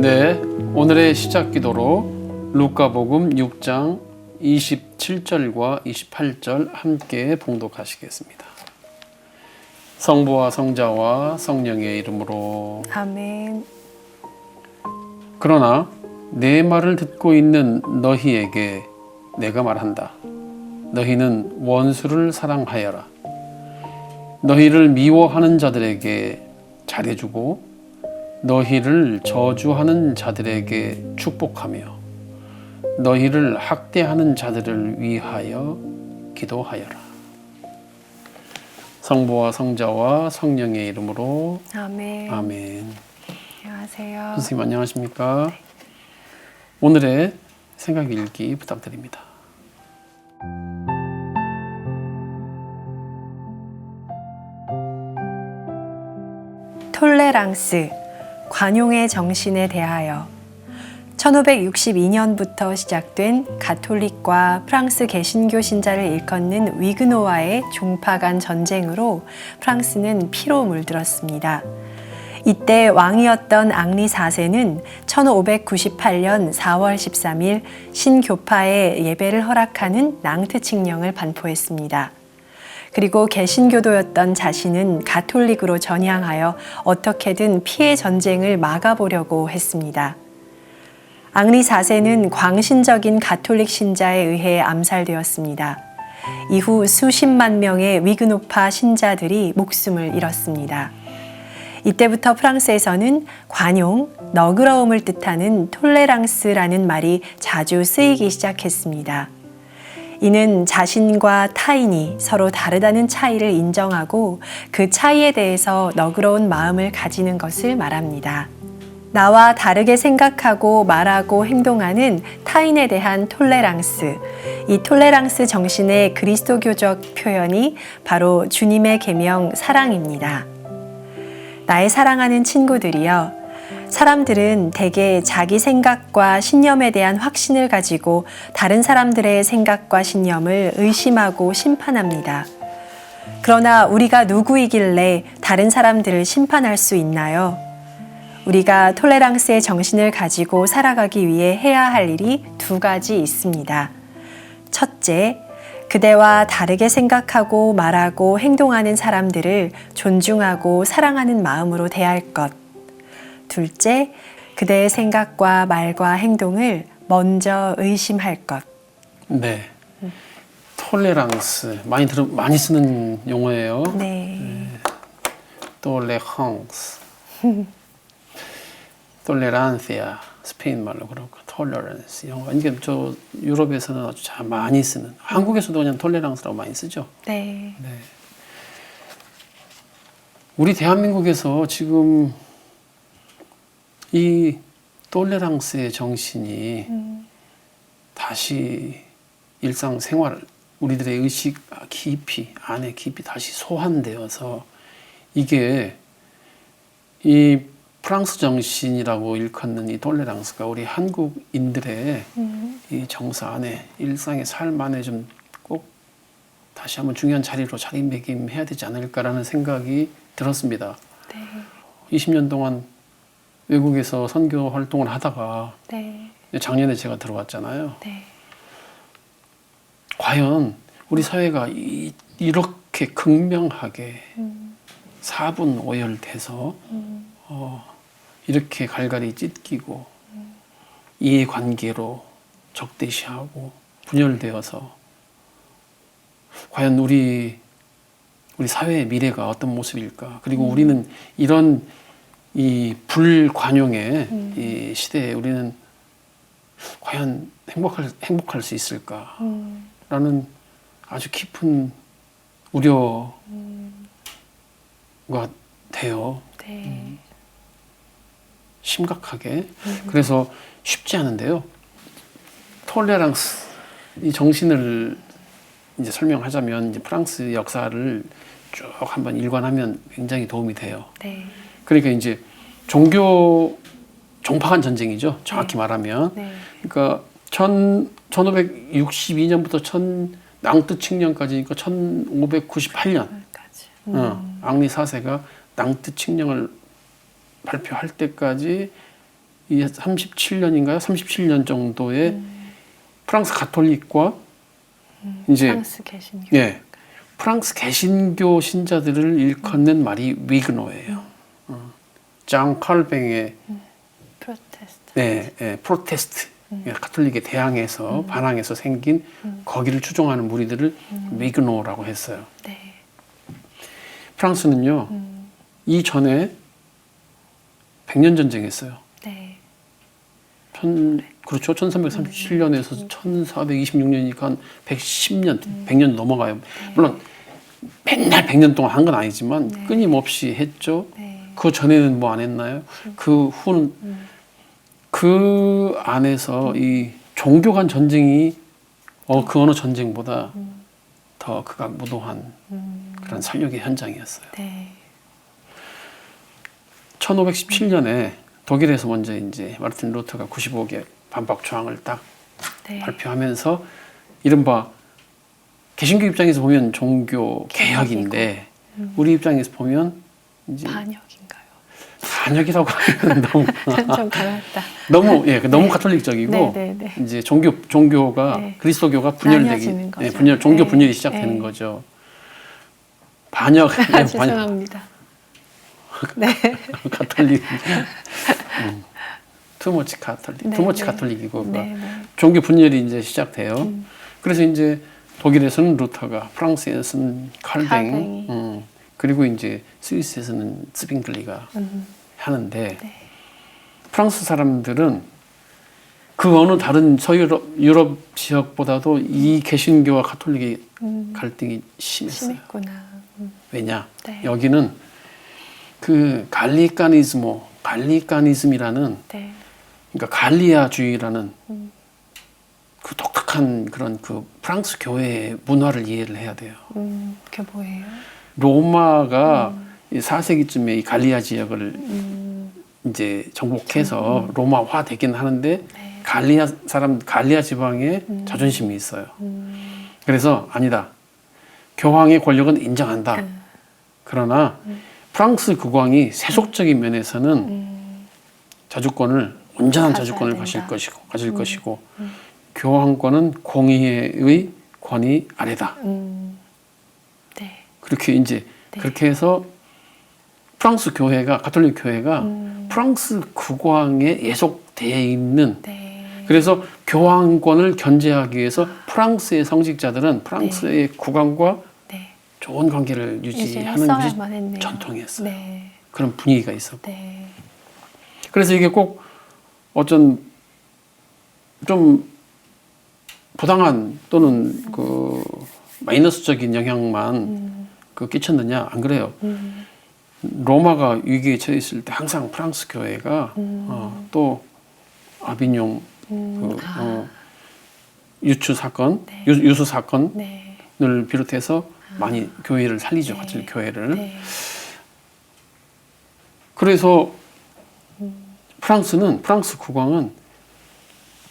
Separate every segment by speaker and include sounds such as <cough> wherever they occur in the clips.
Speaker 1: 네, 오늘의 시작 기도로 루카복음 6장 27절과 28절 함께 봉독하시겠습니다. 성부와 성자와 성령의 이름으로
Speaker 2: 아멘.
Speaker 1: 그러나 내 말을 듣고 있는 너희에게 내가 말한다. 너희는 원수를 사랑하여라. 너희를 미워하는 자들에게 잘해주고 너희를 저주하는 자들에게 축복하며 너희를 학대하는 자들을 위하여 기도하여라. 성부와 성자와 성령의 이름으로
Speaker 2: 아멘.
Speaker 1: 아멘.
Speaker 2: 안녕하세요.
Speaker 1: 선생님 안녕하십니까? 오늘의 생각 읽기 부탁드립니다.
Speaker 2: 톨레랑스, 관용의 정신에 대하여 1562년부터 시작된 가톨릭과 프랑스 개신교 신자를 일컫는 위그노와의 종파 간 전쟁으로 프랑스는 피로 물들었습니다. 이때 왕이었던 앙리 4세는 1598년 4월 13일 신교파에 예배를 허락하는 낭트 칙령을 반포했습니다. 그리고 개신교도였던 자신은 가톨릭으로 전향하여 어떻게든 피해 전쟁을 막아보려고 했습니다. 앙리 4세는 광신적인 가톨릭 신자에 의해 암살되었습니다. 이후 수십만 명의 위그노파 신자들이 목숨을 잃었습니다. 이때부터 프랑스에서는 관용, 너그러움을 뜻하는 톨레랑스라는 말이 자주 쓰이기 시작했습니다. 이는 자신과 타인이 서로 다르다는 차이를 인정하고 그 차이에 대해서 너그러운 마음을 가지는 것을 말합니다. 나와 다르게 생각하고 말하고 행동하는 타인에 대한 톨레랑스. 이 톨레랑스 정신의 그리스도교적 표현이 바로 주님의 계명 사랑입니다. 나의 사랑하는 친구들이여. 사람들은 대개 자기 생각과 신념에 대한 확신을 가지고 다른 사람들의 생각과 신념을 의심하고 심판합니다. 그러나 우리가 누구이길래 다른 사람들을 심판할 수 있나요? 우리가 톨레랑스의 정신을 가지고 살아가기 위해 해야 할 일이 두 가지 있습니다. 첫째, 그대와 다르게 생각하고 말하고 행동하는 사람들을 존중하고 사랑하는 마음으로 대할 것. 둘째, 그대의 생각과 말과 행동을 먼저 의심할 것.
Speaker 1: 네. 톨레랑스 많이 들어 많이 쓰는 용어예요.
Speaker 2: 네.
Speaker 1: 톨레랑스. <laughs> 톨레란시아 스페인 말로 그렇고 톨레란스 거. 이게 저 유럽에서는 아주 잘 많이 쓰는. 한국에서도 그냥 톨레랑스라고 많이 쓰죠.
Speaker 2: 네.
Speaker 1: 네. 우리 대한민국에서 지금 이 톨레랑스의 정신이 다시 일상생활 우리들의 의식 깊이 안에 깊이 다시 소환되어서 이게 이 프랑스 정신이라고 일컫는 이 톨레랑스가 우리 한국인들의 이 정서 안에 일상의 삶 안에 좀 꼭 다시 한번 중요한 자리로 자리매김해야 되지 않을까라는 생각이 들었습니다.
Speaker 2: 네.
Speaker 1: 20년 동안 외국에서 선교 활동을 하다가
Speaker 2: 네.
Speaker 1: 작년에 제가 들어왔잖아요.
Speaker 2: 네.
Speaker 1: 과연 우리 사회가 이, 이렇게 극명하게 사분 오열돼서 어, 이렇게 갈갈이 찢기고 이해관계로 적대시하고 분열되어서 과연 우리 우리 사회의 미래가 어떤 모습일까? 그리고 우리는 이런 이 불관용의 이 시대에 우리는 과연 행복할 행복할 수 있을까? 라는 아주 깊은 우려가 돼요.
Speaker 2: 네.
Speaker 1: 심각하게. 그래서 쉽지 않은데요. 톨레랑스 이 정신을 이제 설명하자면 이제 프랑스 역사를 쭉 한번 일관하면 굉장히 도움이 돼요.
Speaker 2: 네.
Speaker 1: 그러니까 이제 종교 종파 간 전쟁이죠. 정확히 말하면.
Speaker 2: 네.
Speaker 1: 그러니까 천 1562년부터 천 낭트 칙령까지니까 1598년 어, 앙리 4세가 낭트 칙령을 발표할 때까지 이 37년인가요? 37년 정도의 프랑스 가톨릭과 이제
Speaker 3: 프랑스 개신교.
Speaker 1: 예 프랑스 개신교 신자들을 일컫는 말이 위그노예요. 어, 장 칼뱅의
Speaker 3: 프로테스트.
Speaker 1: 네, 예, 프로테스트 예, 가톨릭에 대항해서 반항해서 생긴 거기를 추종하는 무리들을 위그노라고 했어요.
Speaker 3: 네.
Speaker 1: 프랑스는요 이 전에 백년 전쟁했어요.
Speaker 3: 네.
Speaker 1: 천, 그렇죠. 1337년에서 1426년이니까 한 110년, 100년 넘어가요. 물론 맨날 100년 동안 한 건 아니지만
Speaker 3: 네.
Speaker 1: 끊임없이 했죠.
Speaker 3: 네.
Speaker 1: 그 전에는 뭐 안 했나요? 그 후는 그 안에서 이 종교 간 전쟁이 어, 그 어느 전쟁보다 더 극악무도한
Speaker 3: 음.
Speaker 1: 그런 살육의 현장이었어요.
Speaker 3: 네.
Speaker 1: 1517년에 독일에서 먼저 이제 마르틴 루터가 95개 반박 조항을 딱
Speaker 3: 네.
Speaker 1: 발표하면서 이른바 개신교 입장에서 보면 종교 개혁인데 우리 입장에서 보면 이제
Speaker 3: 반역인가요?
Speaker 1: 반역이라고 하면 <laughs> 너무
Speaker 3: 좀 강했다.
Speaker 1: 너무 예 너무 가톨릭적이고
Speaker 3: 네, 네, 네.
Speaker 1: 이제 종교 종교가
Speaker 3: 네.
Speaker 1: 그리스도교가 분열되기. 예, 분열 종교
Speaker 3: 네.
Speaker 1: 분열이 시작되는
Speaker 3: 네.
Speaker 1: 거죠. 반역
Speaker 3: 아,
Speaker 1: 예, <laughs> 반역
Speaker 3: 죄송합니다. 네. <laughs>
Speaker 1: 가톨릭 음. 투머치 가톨릭
Speaker 3: 네,
Speaker 1: 투머치
Speaker 3: 네.
Speaker 1: 가톨릭이고 그
Speaker 3: 네, 네.
Speaker 1: 종교 분열이 이제 시작돼요. 그래서 이제 독일에서는 루터가, 프랑스에서는 칼뱅,
Speaker 3: 칼뱅이.
Speaker 1: 음, 그리고 이제 스위스에서는 스빙글리가
Speaker 3: 음.
Speaker 1: 하는데
Speaker 3: 네.
Speaker 1: 프랑스 사람들은 그 어느 다른 서유럽 유럽 지역보다도 이 개신교와 가톨릭의
Speaker 3: 음.
Speaker 1: 갈등이 심했어요.
Speaker 3: 심했구나. 음.
Speaker 1: 왜냐?
Speaker 3: 네.
Speaker 1: 여기는 그 갈리카니즈모, 갈리카니즘이라는
Speaker 3: 네.
Speaker 1: 그러니까 갈리아주의라는
Speaker 3: 음.
Speaker 1: 그 독특한 그런 그 프랑스 교회의 문화를 이해를 해야 돼요.
Speaker 3: 음. 그게 뭐예요?
Speaker 1: 로마가 이 4세기쯤에 이 갈리아 지역을
Speaker 3: 음.
Speaker 1: 이제 정복해서 로마화 되긴 하는데
Speaker 3: 네.
Speaker 1: 갈리아 사람 갈리아 지방에
Speaker 3: 음.
Speaker 1: 자존심이 있어요.
Speaker 3: 음.
Speaker 1: 그래서 아니다. 교황의 권력은 인정한다.
Speaker 3: 음.
Speaker 1: 그러나 프랑스 국왕이 세속적인 면에서는
Speaker 3: 음.
Speaker 1: 자주권을 온전한 자주권을
Speaker 3: 된다.
Speaker 1: 가질 것이고 가질 것이고
Speaker 3: 음.
Speaker 1: 교황권은 공의의 권위 아래다.
Speaker 3: 음. 네.
Speaker 1: 그렇게 이제
Speaker 3: 네.
Speaker 1: 그렇게 해서 프랑스 교회가 가톨릭 교회가
Speaker 3: 음.
Speaker 1: 프랑스 국왕에 예속되어 있는
Speaker 3: 네.
Speaker 1: 그래서 교황권을 견제하기 위해서 프랑스의 성직자들은 프랑스의 국왕과
Speaker 3: 네.
Speaker 1: 좋은 관계를 유지하는
Speaker 3: 했네요.
Speaker 1: 전통이었어요.
Speaker 3: 네.
Speaker 1: 그런 분위기가 있었고
Speaker 3: 네.
Speaker 1: 그래서 이게 꼭 어쩐 좀 부당한 또는 그 마이너스적인 영향만
Speaker 3: 음.
Speaker 1: 그 끼쳤느냐 안 그래요.
Speaker 3: 음.
Speaker 1: 로마가 위기에 처해 있을 때 항상 프랑스 교회가
Speaker 3: 음.
Speaker 1: 어, 또 아비뇽
Speaker 3: 음.
Speaker 1: 그,
Speaker 3: 아.
Speaker 1: 어, 유추 사건,
Speaker 3: 네.
Speaker 1: 유, 유수 사건을
Speaker 3: 네.
Speaker 1: 비롯해서 많이 교회를 살리죠,
Speaker 3: 네.
Speaker 1: 같은 교회를.
Speaker 3: 네.
Speaker 1: 그래서
Speaker 3: 음.
Speaker 1: 프랑스는 프랑스 국왕은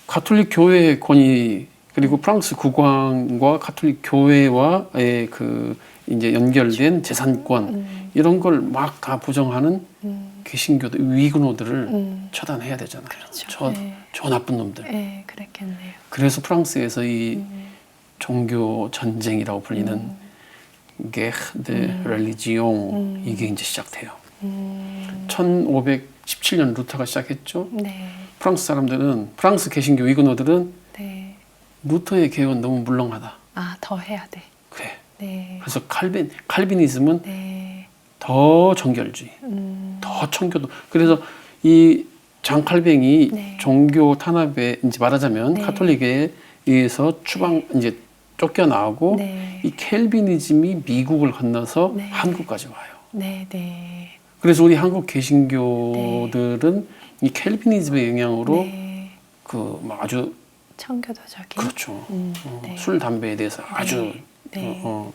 Speaker 1: 가톨릭 교회의 권위 그리고 프랑스 국왕과 가톨릭 교회와의 그 이제 연결된 재산권
Speaker 3: 음.
Speaker 1: 이런 걸 막 다 부정하는
Speaker 3: 음.
Speaker 1: 개신교들 위그노들을
Speaker 3: 음.
Speaker 1: 처단해야 되잖아요.
Speaker 3: 그렇죠.
Speaker 1: 저,
Speaker 3: 네.
Speaker 1: 저 나쁜 놈들.
Speaker 3: 네, 그랬겠네요.
Speaker 1: 그래서 프랑스에서 이
Speaker 3: 음.
Speaker 1: 종교 전쟁이라고 불리는
Speaker 3: 음.
Speaker 1: de religion
Speaker 3: 음.
Speaker 1: 이게 이제 시작돼요.
Speaker 3: 음.
Speaker 1: 1517년 루터가 시작했죠.
Speaker 3: 네.
Speaker 1: 프랑스 사람들은 프랑스 개신교 위그노들은
Speaker 3: 네.
Speaker 1: 루터의 개혁은 너무 물렁하다.
Speaker 3: 아, 더 해야 돼.
Speaker 1: 그래.
Speaker 3: 네.
Speaker 1: 그래서 칼빈 칼비니즘은
Speaker 3: 네.
Speaker 1: 더 정결주의,
Speaker 3: 음.
Speaker 1: 더 청교도. 그래서 이 장 칼뱅이
Speaker 3: 네.
Speaker 1: 종교 탄압에 이제 말하자면
Speaker 3: 네.
Speaker 1: 카톨릭에 의해서 추방 이제 쫓겨나오고
Speaker 3: 네.
Speaker 1: 이 켈비니즘이 미국을 건너서
Speaker 3: 네.
Speaker 1: 한국까지 와요.
Speaker 3: 네, 네.
Speaker 1: 그래서 우리 한국 개신교들은 이 켈비니즘의 영향으로
Speaker 3: 네.
Speaker 1: 그막 아주
Speaker 3: 청교도적인.
Speaker 1: 그렇죠.
Speaker 3: 음.
Speaker 1: 어,
Speaker 3: 네.
Speaker 1: 술 담배에 대해서 아주
Speaker 3: 네.
Speaker 1: 어, 어,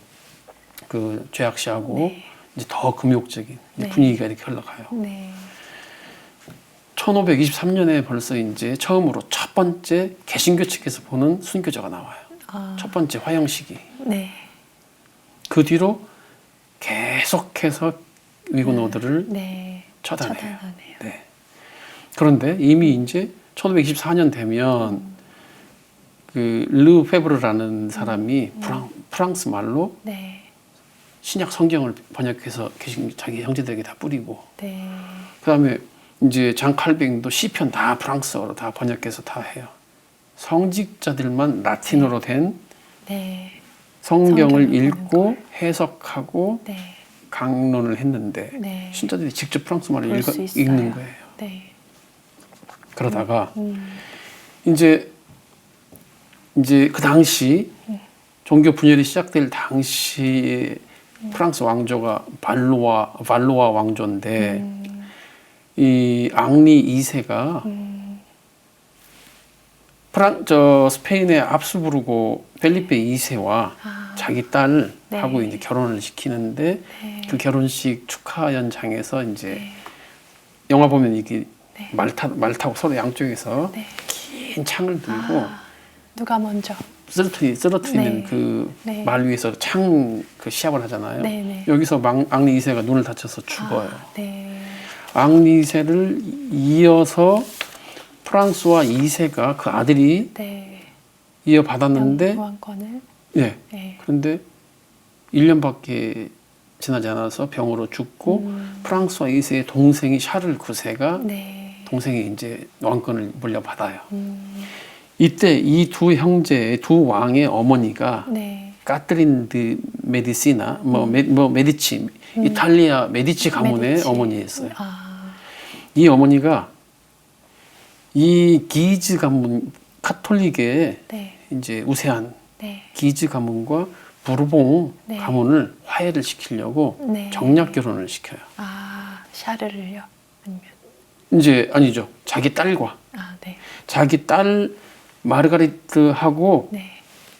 Speaker 1: 그 죄악시하고
Speaker 3: 네.
Speaker 1: 이제 더 금욕적인 이제
Speaker 3: 네.
Speaker 1: 분위기가 이렇게 흘러가요.
Speaker 3: 네.
Speaker 1: 1523년에 벌써 이제 처음으로 첫 번째 개신교 측에서 보는 순교자가 나와요.
Speaker 3: 아.
Speaker 1: 첫 번째 화형 시기.
Speaker 3: 네.
Speaker 1: 그 뒤로 계속 계속해서 위구노들을
Speaker 3: 네.
Speaker 1: 처단해요.
Speaker 3: 처단하네요.
Speaker 1: 네. 그런데 이미 이제 1524년 되면 그 르 페브르라는 사람이 프랑, 프랑스 말로
Speaker 3: 네.
Speaker 1: 신약 성경을 번역해서 계신 자기 형제들에게 다 뿌리고
Speaker 3: 네.
Speaker 1: 그다음에 이제 장 칼뱅도 시편 다 프랑스어로 다 번역해서 다 해요. 성직자들만 라틴어로 된
Speaker 3: 네.
Speaker 1: 성경을 읽고 해석하고
Speaker 3: 네.
Speaker 1: 강론을 했는데
Speaker 3: 네.
Speaker 1: 신자들이 직접 프랑스 말을
Speaker 3: 수 있어요.
Speaker 1: 읽는 거예요.
Speaker 3: 네.
Speaker 1: 그러다가
Speaker 3: 음.
Speaker 1: 이제 이제 그 당시 종교 분열이 시작될 당시에 프랑스 왕조가 발로아 발로아 왕조인데
Speaker 3: 음.
Speaker 1: 이 앙리 2세가
Speaker 3: 음.
Speaker 1: 프랑 저 스페인의 압수부르고 펠리페 2세와
Speaker 3: 아.
Speaker 1: 자기 딸하고
Speaker 3: 네.
Speaker 1: 이제 결혼을 시키는데
Speaker 3: 네.
Speaker 1: 그 결혼식 축하 연장에서 이제
Speaker 3: 네.
Speaker 1: 영화 보면 이게
Speaker 3: 네.
Speaker 1: 말, 타, 말 타고 서로 양쪽에서
Speaker 3: 네.
Speaker 1: 긴 창을 들고
Speaker 3: 아, 누가 먼저?
Speaker 1: 쓰러트리, 쓰러트리는
Speaker 3: 네.
Speaker 1: 그
Speaker 3: 네.
Speaker 1: 말 위에서 창 그 시합을 하잖아요.
Speaker 3: 네, 네.
Speaker 1: 여기서 망, 앙리 2세가 눈을 다쳐서 죽어요.
Speaker 3: 아, 네.
Speaker 1: 앙리 2세를 이어서 프랑스와 2세가 그 아들이
Speaker 3: 네.
Speaker 1: 이어받았는데
Speaker 3: 왕권을
Speaker 1: 예.
Speaker 3: 네.
Speaker 1: 그런데 1년밖에 지나지 않아서 병으로 죽고
Speaker 3: 음.
Speaker 1: 프랑스와 2세의 동생이 샤를 9세가
Speaker 3: 네.
Speaker 1: 동생이 이제 왕권을 물려받아요.
Speaker 3: 음.
Speaker 1: 이때 이 두 형제의 두 왕의 어머니가
Speaker 3: 네.
Speaker 1: 까트린 드 메디시나 뭐, 메, 뭐 메디치
Speaker 3: 음.
Speaker 1: 이탈리아 메디치 가문의
Speaker 3: 메디치.
Speaker 1: 어머니였어요.
Speaker 3: 아.
Speaker 1: 이 어머니가 이 기즈 가문 카톨릭의
Speaker 3: 네.
Speaker 1: 이제 우세한
Speaker 3: 네.
Speaker 1: 기즈 가문과 부르봉
Speaker 3: 네.
Speaker 1: 가문을 화해를 시키려고
Speaker 3: 네.
Speaker 1: 정략 결혼을 시켜요.
Speaker 3: 아, 샤르를요? 아니면
Speaker 1: 이제 아니죠. 자기 딸과
Speaker 3: 아, 네.
Speaker 1: 자기 딸 마르가리트하고
Speaker 3: 네.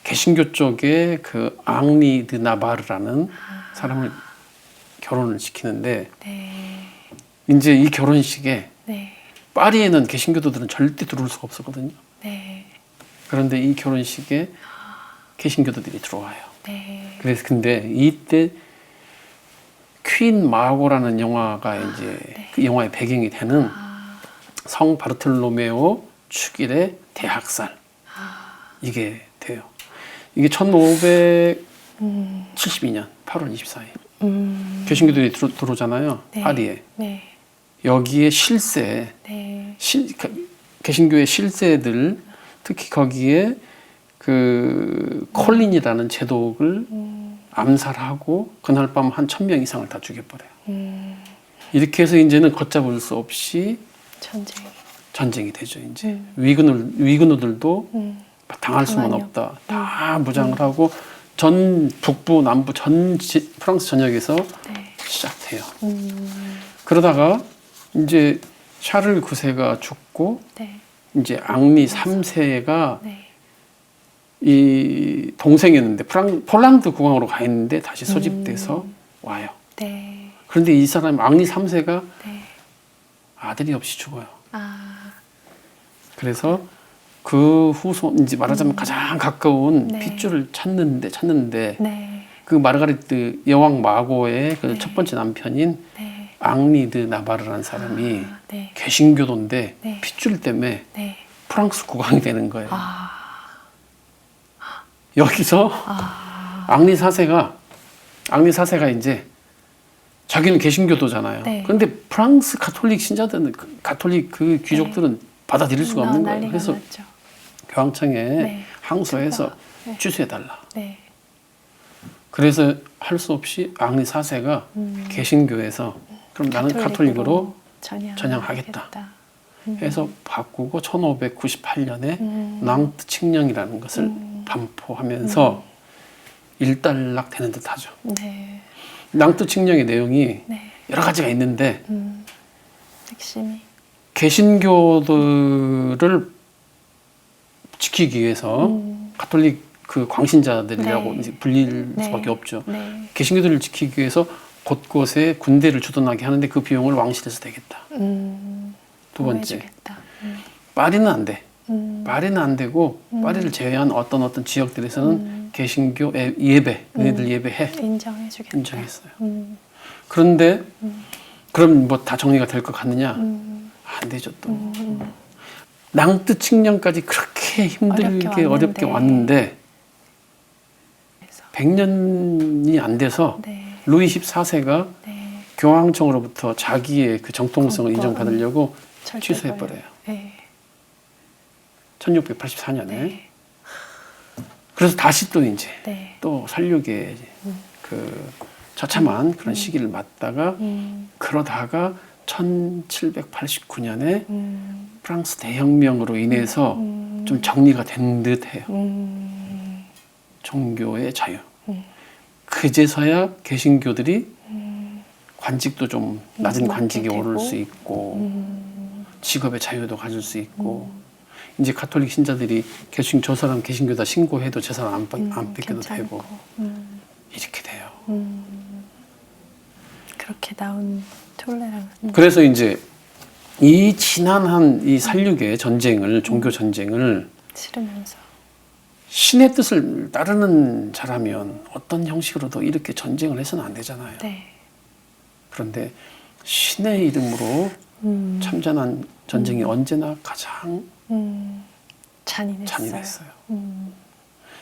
Speaker 1: 개신교 쪽에 그 앙리 드 나바르라는
Speaker 3: 아.
Speaker 1: 사람을 결혼을 시키는데
Speaker 3: 네.
Speaker 1: 이제 이 결혼식에
Speaker 3: 네.
Speaker 1: 파리에는 개신교도들은 절대 들어올 수가 없었거든요.
Speaker 3: 네.
Speaker 1: 그런데 이 결혼식에 개신교도들이 들어와요.
Speaker 3: 네.
Speaker 1: 그래서 근데 이때 퀸 마고라는 영화가 이제 그 영화의 배경이 되는
Speaker 3: 아.
Speaker 1: 성 바르톨로메오 축일의 대학살
Speaker 3: 아.
Speaker 1: 이게 돼요. 이게 1572년
Speaker 3: 음.
Speaker 1: 8월 24일
Speaker 3: 음.
Speaker 1: 개신교들이 들어, 들어 오잖아요.
Speaker 3: 네.
Speaker 1: 파리에
Speaker 3: 네.
Speaker 1: 여기에 실세
Speaker 3: 네.
Speaker 1: 실, 그- 개신교의 실세들 특히 거기에 그 콜린이라는 제독을
Speaker 3: 음.
Speaker 1: 암살하고 그날 밤 한 천 명 이상을 다 죽여버려요.
Speaker 3: 음.
Speaker 1: 이렇게 해서 이제는 걷잡을 수 없이
Speaker 3: 전쟁.
Speaker 1: 전쟁이 되죠. 이제
Speaker 3: 음.
Speaker 1: 위근을 위근우들도
Speaker 3: 음.
Speaker 1: 당할 수만 없다. 다 무장을 하고 전 북부 남부 전 지- 프랑스 전역에서
Speaker 3: 네.
Speaker 1: 시작돼요.
Speaker 3: 음.
Speaker 1: 그러다가 이제 샤를 9세가 죽고
Speaker 3: 네.
Speaker 1: 이제 앙리 3세가
Speaker 3: 네.
Speaker 1: 이 동생이었는데 프랑 폴란드 국왕으로 가 있는데 다시 소집돼서
Speaker 3: 음.
Speaker 1: 와요.
Speaker 3: 네.
Speaker 1: 그런데 이 사람 앙리 3세가
Speaker 3: 네.
Speaker 1: 아들이 없이 죽어요.
Speaker 3: 아.
Speaker 1: 그래서 그 후손 이제 말하자면 가장 가까운
Speaker 3: 네.
Speaker 1: 핏줄을 찾는데 찾는데
Speaker 3: 네.
Speaker 1: 그 마르가리트 여왕 마고의 그
Speaker 3: 네.
Speaker 1: 첫 번째 남편인
Speaker 3: 네.
Speaker 1: 앙리드 나바르라는 사람이
Speaker 3: 아, 네.
Speaker 1: 개신교도인데
Speaker 3: 네.
Speaker 1: 핏줄 때문에
Speaker 3: 네.
Speaker 1: 프랑스 국왕이 되는 거예요.
Speaker 3: 아.
Speaker 1: 여기서
Speaker 3: 아.
Speaker 1: 앙리 사세가 앙리 사세가 이제 자기는 개신교도잖아요.
Speaker 3: 네.
Speaker 1: 그런데 프랑스 가톨릭 신자들은 그 가톨릭 그 귀족들은 받아들일 수가 없는 거예요.
Speaker 3: 난리가
Speaker 1: 그래서
Speaker 3: 났죠.
Speaker 1: 교황청에
Speaker 3: 네.
Speaker 1: 항소해서
Speaker 3: 네.
Speaker 1: 취소해달라.
Speaker 3: 네.
Speaker 1: 그래서 할 수 없이 앙리 사세가
Speaker 3: 음.
Speaker 1: 개신교에서 그럼 나는 가톨릭으로
Speaker 3: 전향
Speaker 1: 전향하겠다.
Speaker 3: 음.
Speaker 1: 해서 바꾸고 1598년에
Speaker 3: 음.
Speaker 1: 낭트 칙령이라는 것을
Speaker 3: 음.
Speaker 1: 반포하면서 일단락 되는 듯 하죠.
Speaker 3: 네.
Speaker 1: 낭트 칙령의 내용이
Speaker 3: 네.
Speaker 1: 여러 가지가 있는데
Speaker 3: 음. 핵심이
Speaker 1: 개신교들을 지키기 위해서
Speaker 3: 음.
Speaker 1: 가톨릭 그 광신자들이라고
Speaker 3: 네.
Speaker 1: 불릴
Speaker 3: 네.
Speaker 1: 수밖에 없죠.
Speaker 3: 네.
Speaker 1: 개신교들을 지키기 위해서 곳곳에 군대를 주둔하게 하는데 그 비용을 왕실에서 되겠다.
Speaker 3: 음.
Speaker 1: 두 번째.
Speaker 3: 음.
Speaker 1: 파리는 안 돼.
Speaker 3: 음.
Speaker 1: 파리는 안 되고
Speaker 3: 음.
Speaker 1: 파리를 제외한 어떤 어떤 지역들에서는
Speaker 3: 음.
Speaker 1: 개신교 예- 예배, 너희들 예배해
Speaker 3: 인정해주겠다.
Speaker 1: 인정했어요.
Speaker 3: 음,
Speaker 1: 그런데 그럼 뭐 다 정리가 될 것 같느냐?
Speaker 3: 음,
Speaker 1: 안 되죠 또.
Speaker 3: 음,
Speaker 1: 낭뜨 측량까지 그렇게 힘들게
Speaker 3: 어렵게
Speaker 1: 어렵게,
Speaker 3: 왔는데.
Speaker 1: 왔는데
Speaker 3: 그래서
Speaker 1: 100년이 안 돼서
Speaker 3: 네,
Speaker 1: 루이 14세가
Speaker 3: 네.
Speaker 1: 교황청으로부터 자기의 그 정통성을. 인정받으려고 취소해버려요.
Speaker 3: 네,
Speaker 1: 1684년에.
Speaker 3: 네,
Speaker 1: 그래서 다시 또 이제
Speaker 3: 네.
Speaker 1: 또 살육의
Speaker 3: 음.
Speaker 1: 그 처참한 그런 시기를 맞다가
Speaker 3: 음,
Speaker 1: 그러다가 1789년에
Speaker 3: 음,
Speaker 1: 프랑스 대혁명으로 인해서
Speaker 3: 음,
Speaker 1: 좀 정리가 된 듯해요.
Speaker 3: 음,
Speaker 1: 종교의 자유.
Speaker 3: 음.
Speaker 1: 그제서야 개신교들이
Speaker 3: 음,
Speaker 1: 관직도 좀 낮은
Speaker 3: 음,
Speaker 1: 관직에
Speaker 3: 맡게
Speaker 1: 오를
Speaker 3: 되고.
Speaker 1: 수 있고
Speaker 3: 음,
Speaker 1: 직업의 자유도 가질 수 있고 이제 가톨릭 신자들이 개신 저 사람 개신교다 신고해도 저 사람 안, 뺏-
Speaker 3: 음,
Speaker 1: 안 뺏겨도. 되고
Speaker 3: 음,
Speaker 1: 이렇게 돼요.
Speaker 3: 음. 그렇게 나온 톨레랑 음,
Speaker 1: 그래서 이제 이 지난한 이 살육의 전쟁을 종교 전쟁을
Speaker 3: 치르면서
Speaker 1: 신의 뜻을 따르는 자라면 어떤 형식으로도 이렇게 전쟁을 해서는 안 되잖아요.
Speaker 3: 네.
Speaker 1: 그런데 신의 이름으로
Speaker 3: 음,
Speaker 1: 참전한 전쟁이 언제나 가장
Speaker 3: 음, 잔인했어요.
Speaker 1: 잔인했어요.
Speaker 3: 음,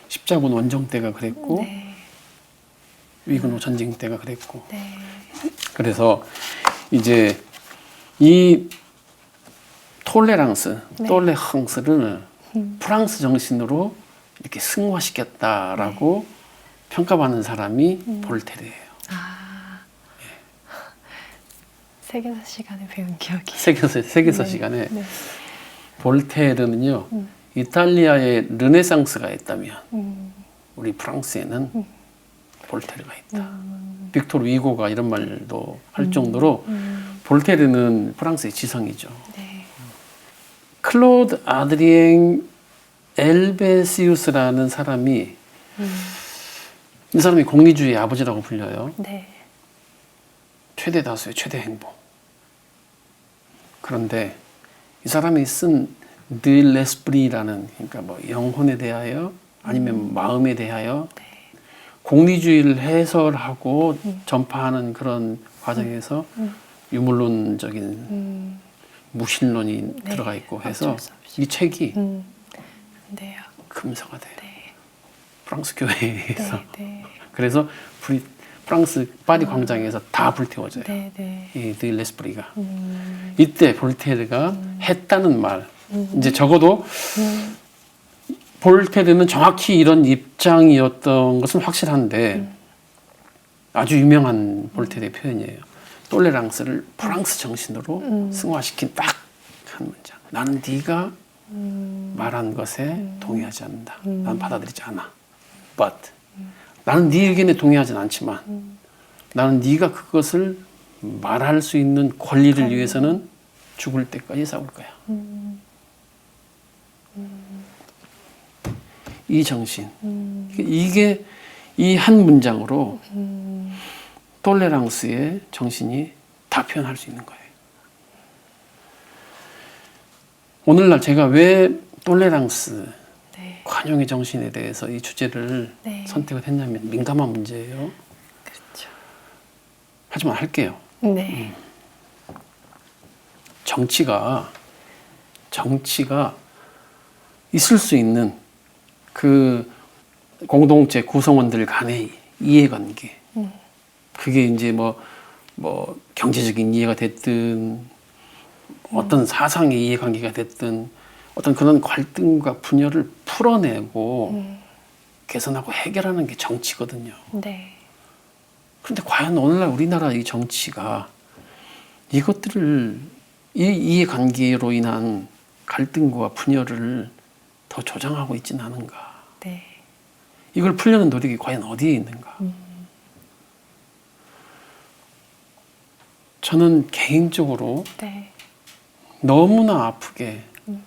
Speaker 1: 십자군 원정 때가 그랬고
Speaker 3: 네,
Speaker 1: 위근호 전쟁 때가 그랬고
Speaker 3: 네,
Speaker 1: 그래서 이제 이 톨레랑스,
Speaker 3: 네.
Speaker 1: 톨레항스를
Speaker 3: 음,
Speaker 1: 프랑스 정신으로 이렇게 승화시켰다라고 평가받는 사람이
Speaker 3: 음.
Speaker 1: 볼테르예요.
Speaker 3: 아, 세계사 시간에 배운 기억이.
Speaker 1: 세계서 세계서
Speaker 3: 네,
Speaker 1: 시간에
Speaker 3: 네,
Speaker 1: 볼테르는요
Speaker 3: 음.
Speaker 1: 이탈리아의 르네상스가 있다면
Speaker 3: 음,
Speaker 1: 우리 프랑스에는
Speaker 3: 음.
Speaker 1: 볼테르가 있다.
Speaker 3: 음,
Speaker 1: 빅토르 위고가 이런 말도 할 정도로
Speaker 3: 음,
Speaker 1: 볼테르는 프랑스의 지성이죠.
Speaker 3: 네,
Speaker 1: 클로드 아드리엥 엘베시우스라는 사람이
Speaker 3: 음,
Speaker 1: 이 사람이 공리주의의 아버지라고 불려요.
Speaker 3: 네,
Speaker 1: 최대 다수의 최대 행복. 그런데 이 사람이 쓴 드레스프리라는 그러니까 뭐 영혼에 대하여 아니면 마음에 대하여
Speaker 3: 네,
Speaker 1: 공리주의를 해설하고 전파하는 그런 과정에서
Speaker 3: 음.
Speaker 1: 유물론적인
Speaker 3: 음,
Speaker 1: 무신론이
Speaker 3: 네,
Speaker 1: 들어가 있고 해서.
Speaker 3: 이
Speaker 1: 책이
Speaker 3: 음, 네요.
Speaker 1: 금서가 돼요.
Speaker 3: 네,
Speaker 1: 프랑스 교회에서.
Speaker 3: 네, 네,
Speaker 1: 그래서 불이 프랑스 파리 광장에서 다 불태워져요.
Speaker 3: 네, 네.
Speaker 1: 이 드레스프리가.
Speaker 3: 음,
Speaker 1: 이때 볼테르가 했다는 말.
Speaker 3: 음.
Speaker 1: 이제 적어도
Speaker 3: 음,
Speaker 1: 볼테르는 정확히 이런 입장이었던 것은 확실한데
Speaker 3: 음.
Speaker 1: 아주 유명한 볼테르의 표현이에요. 똘레랑스를 프랑스 정신으로
Speaker 3: 음.
Speaker 1: 승화시킨 딱 한 문장. 나는 네가
Speaker 3: 음,
Speaker 1: 말한 것에 동의하지 않는다.
Speaker 3: 음.
Speaker 1: 난 받아들이지 않아. But 나는 네 의견에 동의하진 않지만
Speaker 3: 음.
Speaker 1: 나는 네가 그것을 말할 수 있는 권리를
Speaker 3: 권리.
Speaker 1: 위해서는 죽을 때까지 싸울 거야.
Speaker 3: 음,
Speaker 1: 이 정신.
Speaker 3: 음,
Speaker 1: 이게 이 한 문장으로
Speaker 3: 음,
Speaker 1: 톨레랑스의 정신이 다 표현할 수 있는 거예요. 오늘날 제가 왜 톨레랑스,
Speaker 3: 네,
Speaker 1: 관용의 정신에 대해서 이 주제를
Speaker 3: 네.
Speaker 1: 선택을 했냐면 민감한 문제예요.
Speaker 3: 그렇죠.
Speaker 1: 하지만 할게요.
Speaker 3: 네,
Speaker 1: 정치가 정치가 있을 수 있는 그 공동체 구성원들 간의 이해관계.
Speaker 3: 음,
Speaker 1: 그게 이제 뭐 뭐 경제적인 이해가 됐든 어떤 사상의 이해관계가 됐든 어떤 그런 갈등과 분열을 풀어내고
Speaker 3: 음,
Speaker 1: 개선하고 해결하는 게 정치거든요.
Speaker 3: 네,
Speaker 1: 그런데 과연 오늘날 우리나라 이 정치가 이것들을 이 이해관계로 인한 갈등과 분열을 더 조장하고 있지는 않은가?
Speaker 3: 네,
Speaker 1: 이걸 풀려는 노력이 과연 어디에 있는가?
Speaker 3: 음,
Speaker 1: 저는 개인적으로
Speaker 3: 네,
Speaker 1: 너무나 아프게
Speaker 3: 음.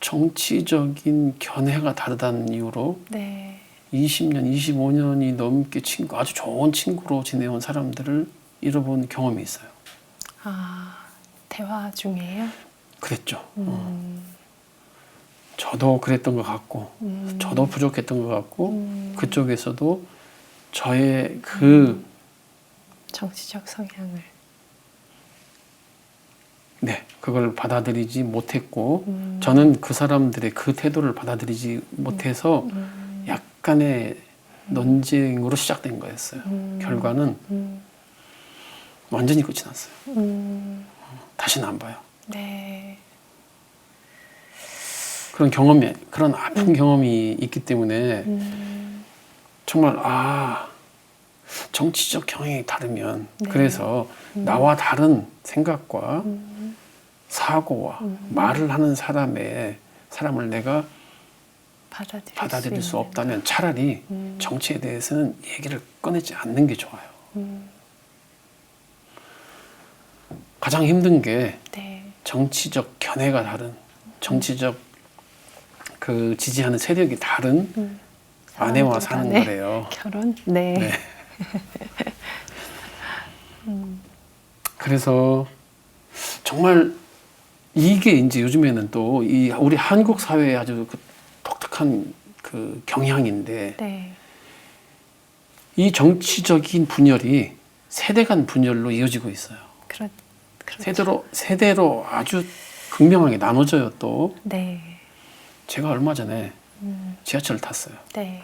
Speaker 1: 정치적인 견해가 다르다는 이유로
Speaker 3: 네,
Speaker 1: 20년, 25년이 넘게 친구, 아주 좋은 친구로 지내온 사람들을 잃어본 경험이 있어요.
Speaker 3: 아, 대화 중이에요?
Speaker 1: 그랬죠. 어.
Speaker 3: 음,
Speaker 1: 저도 그랬던 것 같고
Speaker 3: 음.
Speaker 1: 저도 부족했던 것 같고
Speaker 3: 음.
Speaker 1: 그쪽에서도 저의 그
Speaker 3: 정치적 성향을
Speaker 1: 네, 그걸 받아들이지 못했고
Speaker 3: 음.
Speaker 1: 저는 그 사람들의 그 태도를 받아들이지 못해서
Speaker 3: 음.
Speaker 1: 약간의 논쟁으로 시작된 거였어요.
Speaker 3: 음.
Speaker 1: 결과는
Speaker 3: 음.
Speaker 1: 완전히 끝이 났어요.
Speaker 3: 음.
Speaker 1: 다시는 안 봐요.
Speaker 3: 네.
Speaker 1: 그런 경험이 그런 아픈 경험이 있기 때문에
Speaker 3: 음.
Speaker 1: 정말 아 정치적 경향이 다르면
Speaker 3: 네.
Speaker 1: 그래서 나와 다른 생각과
Speaker 3: 음.
Speaker 1: 사고와
Speaker 3: 음.
Speaker 1: 말을 하는 사람의 사람을 내가
Speaker 3: 받아들일,
Speaker 1: 받아들일 수
Speaker 3: 있는.
Speaker 1: 없다면 차라리
Speaker 3: 음.
Speaker 1: 정치에 대해서는 얘기를 꺼내지 않는 게 좋아요.
Speaker 3: 음.
Speaker 1: 가장 힘든 게
Speaker 3: 네.
Speaker 1: 정치적 견해가 다른 정치적 그 지지하는 세력이 다른
Speaker 3: 음.
Speaker 1: 아내와 사는
Speaker 3: 간의 <laughs>
Speaker 1: 거래요.
Speaker 3: 결혼? 네.
Speaker 1: 네. <laughs>
Speaker 3: 음.
Speaker 1: 그래서 정말 이게 이제 요즘에는 또 이 우리 한국 사회의 아주 그 독특한 그 경향인데
Speaker 3: 네.
Speaker 1: 이 정치적인 분열이 세대 간 분열로 이어지고 있어요.
Speaker 3: 그렇, 그렇죠.
Speaker 1: 세대로 세대로 아주 극명하게 나눠져요. 또
Speaker 3: 네.
Speaker 1: 제가 얼마 전에
Speaker 3: 음.
Speaker 1: 지하철 탔어요.
Speaker 3: 네.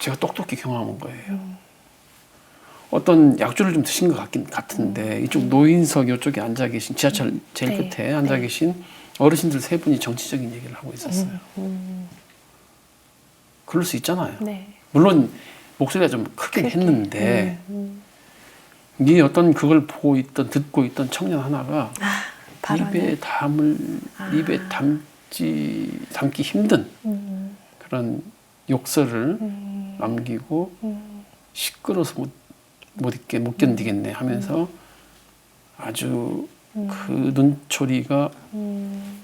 Speaker 1: 제가 똑똑히 경험한 거예요.
Speaker 3: 음.
Speaker 1: 어떤 약주를 좀 드신 것 같긴 같은데 이쪽 노인석 이쪽에 앉아 계신 지하철 제일
Speaker 3: 네,
Speaker 1: 끝에 앉아
Speaker 3: 네.
Speaker 1: 계신 어르신들 세 분이 정치적인 얘기를 하고 있었어요.
Speaker 3: 음.
Speaker 1: 그럴 수 있잖아요.
Speaker 3: 네.
Speaker 1: 물론 목소리가 좀 크긴
Speaker 3: 크게.
Speaker 1: 했는데
Speaker 3: 음.
Speaker 1: 이 어떤 그걸 보고 있던 듣고 있던 청년 하나가
Speaker 3: 아.
Speaker 1: 입에 담을
Speaker 3: 아.
Speaker 1: 입에 담 지 담기 힘든
Speaker 3: 음.
Speaker 1: 그런 욕설을
Speaker 3: 음.
Speaker 1: 남기고
Speaker 3: 음.
Speaker 1: 시끄러서 못, 못 있게 못 견디겠네 하면서 아주
Speaker 3: 음.
Speaker 1: 그 눈초리가
Speaker 3: 음.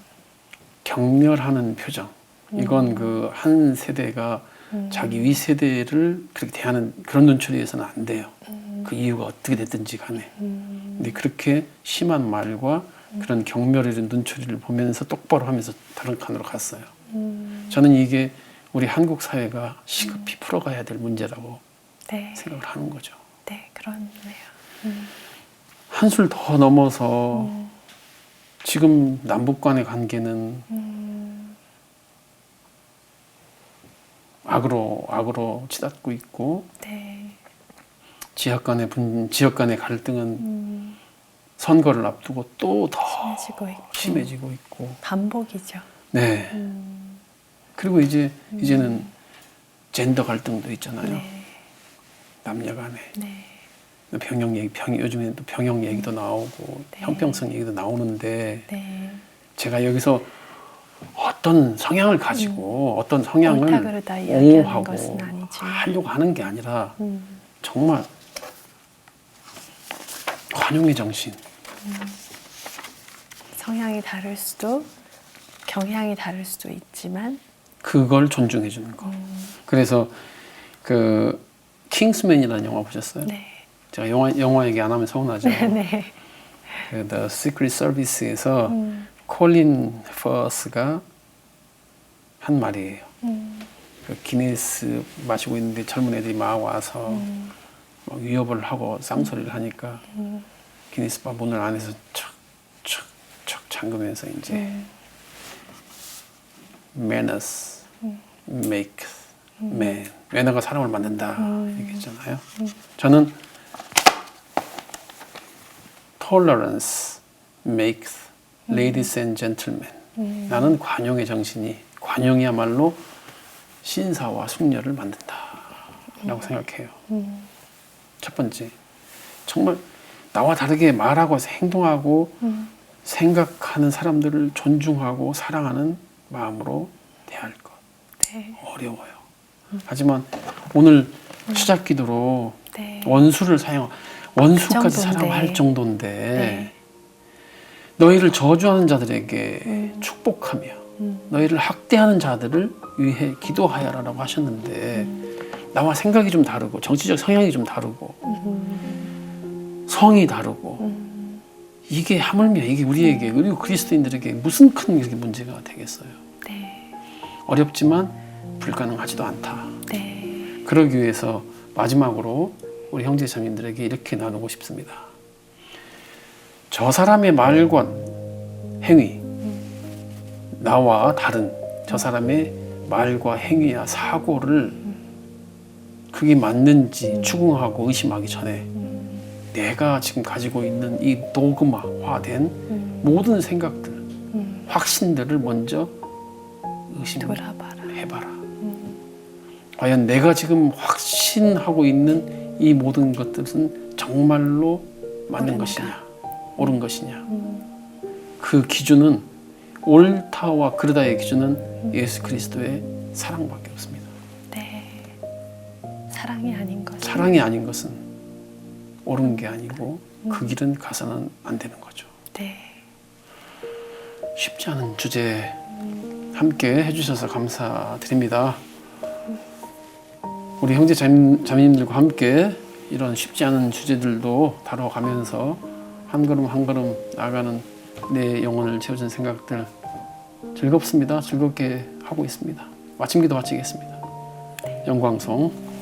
Speaker 1: 경멸하는 표정. 이건 그 한 세대가
Speaker 3: 음.
Speaker 1: 자기 위 세대를 그렇게 대하는 그런 눈초리에서는 안 돼요.
Speaker 3: 음.
Speaker 1: 그 이유가 어떻게 됐든지 간에.
Speaker 3: 음.
Speaker 1: 근데 그렇게 심한 말과 그런 경멸의 눈초리를 보면서 똑바로 하면서 다른 칸으로 갔어요.
Speaker 3: 음.
Speaker 1: 저는 이게 우리 한국 사회가 시급히 풀어가야 될 문제라고
Speaker 3: 네.
Speaker 1: 생각을 하는 거죠.
Speaker 3: 네, 그렇네요. 음.
Speaker 1: 한술 더 넘어서
Speaker 3: 음.
Speaker 1: 지금 남북 간의 관계는
Speaker 3: 음.
Speaker 1: 악으로 악으로 치닫고 있고
Speaker 3: 네.
Speaker 1: 지역 간의 분 지역 간의 갈등은
Speaker 3: 음.
Speaker 1: 선거를 앞두고 또 더
Speaker 3: 심해지고 있고.
Speaker 1: 심해지고 있고
Speaker 3: 반복이죠.
Speaker 1: 네
Speaker 3: 음.
Speaker 1: 그리고 이제 이제는 젠더 갈등도 있잖아요
Speaker 3: 네.
Speaker 1: 남녀 간에
Speaker 3: 네.
Speaker 1: 병영 얘기 병 요즘에는 또 병영 얘기도 나오고
Speaker 3: 네.
Speaker 1: 형평성 얘기도 나오는데
Speaker 3: 네.
Speaker 1: 제가 여기서 어떤 성향을 가지고 어떤 성향을 옹호하고. 하려고 하는 게 아니라
Speaker 3: 음.
Speaker 1: 정말 관용의 정신
Speaker 3: 성향이 다를 수도 경향이 다를 수도 있지만
Speaker 1: 그걸 존중해 주는 거.
Speaker 3: 음.
Speaker 1: 그래서 그 킹스맨이라는 영화 보셨어요?
Speaker 3: 네.
Speaker 1: 제가 영화 영화 얘기 안 하면 서운하죠. <laughs>
Speaker 3: 네.
Speaker 1: 그 The Secret Service에서
Speaker 3: 음.
Speaker 1: 콜린 퍼스가 한 말이에요.
Speaker 3: 음.
Speaker 1: 그 기네스 마시고 있는데 젊은 애들이 막 와서
Speaker 3: 음.
Speaker 1: 막 위협을 하고 쌍소리를 하니까
Speaker 3: 음.
Speaker 1: 기네스 바 문을 안에서 척척척 잠그면서 이제
Speaker 3: 음.
Speaker 1: manners
Speaker 3: 음.
Speaker 1: make man 매너가 사람을 만든다
Speaker 3: 음.
Speaker 1: 얘기했잖아요. 저는 tolerance makes ladies and gentlemen.
Speaker 3: 음.
Speaker 1: 나는 관용의 정신이 관용이야말로 신사와 숙녀를 만든다라고 생각해요.
Speaker 3: 음.
Speaker 1: 첫 번째, 정말 나와 다르게 말하고 행동하고
Speaker 3: 음.
Speaker 1: 생각하는 사람들을 존중하고 사랑하는 마음으로 대할 것
Speaker 3: 네.
Speaker 1: 어려워요. 하지만 오늘 시작 기도로
Speaker 3: 네.
Speaker 1: 원수를 사용 원수까지
Speaker 3: 그.
Speaker 1: 사랑할 정도인데
Speaker 3: 네.
Speaker 1: 너희를 저주하는 자들에게
Speaker 3: 음.
Speaker 1: 축복하며
Speaker 3: 음.
Speaker 1: 너희를 학대하는 자들을 위해 기도하여라라고 하셨는데 나와 생각이 좀 다르고 정치적 성향이 좀 다르고
Speaker 3: 음.
Speaker 1: 성이 다르고
Speaker 3: 음.
Speaker 1: 이게 하물며 이게 우리에게 그리고 그리스도인들에게 무슨 큰 이렇게 문제가 되겠어요.
Speaker 3: 네.
Speaker 1: 어렵지만 불가능하지도 않다.
Speaker 3: 네.
Speaker 1: 그러기 위해서 마지막으로 우리 형제 자매님들에게 이렇게 나누고 싶습니다. 저 사람의 말과 행위, 나와 다른 저 사람의 말과 행위야 사고를 그게 맞는지 추궁하고 의심하기 전에 내가 지금 가지고 있는 이 도그마화된
Speaker 3: 음.
Speaker 1: 모든 생각들,
Speaker 3: 음.
Speaker 1: 확신들을 먼저 의심해봐라.
Speaker 3: 돌아봐라.
Speaker 1: 과연 내가 지금 확신하고 있는 이 모든 것들은 정말로 맞는
Speaker 3: 옳은가?
Speaker 1: 것이냐, 옳은 것이냐.
Speaker 3: 음.
Speaker 1: 그 기준은 옳다와 그르다의 기준은 예수 그리스도의 사랑밖에 없습니다.
Speaker 3: 네. 사랑이 아닌 것.
Speaker 1: 사랑이 아닌 것은 옳은 게 아니고 그 길은 가서는 안 되는 거죠.
Speaker 3: 네.
Speaker 1: 쉽지 않은 주제 함께 해주셔서 감사드립니다. 우리 형제 자매- 자매님들과 함께 이런 쉽지 않은 주제들도 다뤄가면서 한 걸음 한 걸음 나가는 내 영혼을 채워준 생각들 즐겁습니다. 즐겁게 하고 있습니다. 마침 기도 마치겠습니다. 영광송